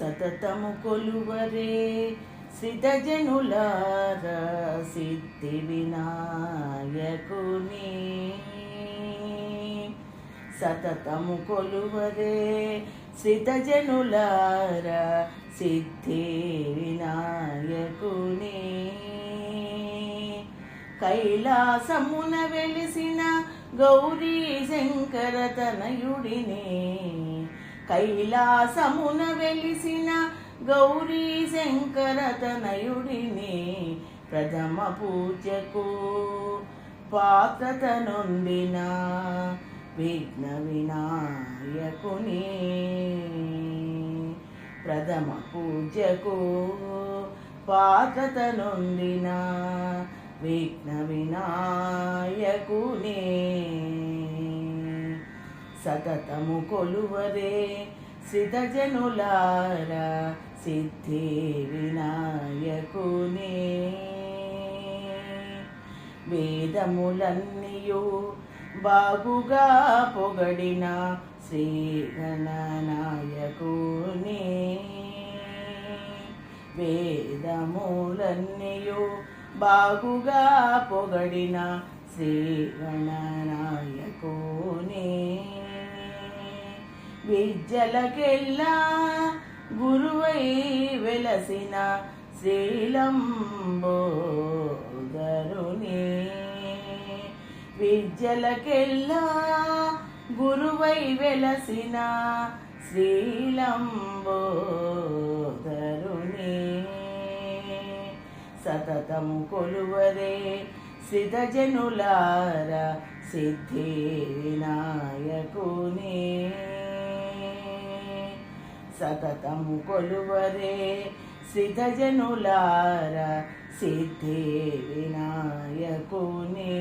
సతతము కొలువరే సిద్ధజనులార సిద్ధి వినాయకుని. సతతము కొలువరే సిద్ధజనులార సిద్ధి వినాయకుని. కైలాసమున వెలిసిన గౌరీ శంకర తనయుడినే. కైలాసమున వెలిసిన గౌరీ శంకర తనయుడిని ప్రథమ పూజకు పాత్రత నొందిన విఘ్న వినాయకుని ప్రథమ పూజకు పాత్రత నొందిన విఘ్న వినాయకునే సతతము కొలువరే సిద్ధజనులారా సిద్ధి వినాయకునే. వేదములన్నీయు బాగుగా పొగడిన శ్రీ గణనాయకుని వేదములన్నీయు బాగుగా పొగడిన శ్రీ గణనాయకుని విద్యలకెల్లా గురువై వెలసిన శ్రీలంబోదరుని విద్యలకెల్లా గురువై వెలసిన శ్రీలంబోదరుని సతతము కొలువరే సిద్ధజనులార సిద్ధి వినాయకునే. సతతము కొలువరే సిద్ధజనులార సిద్ధి వినాయకునే.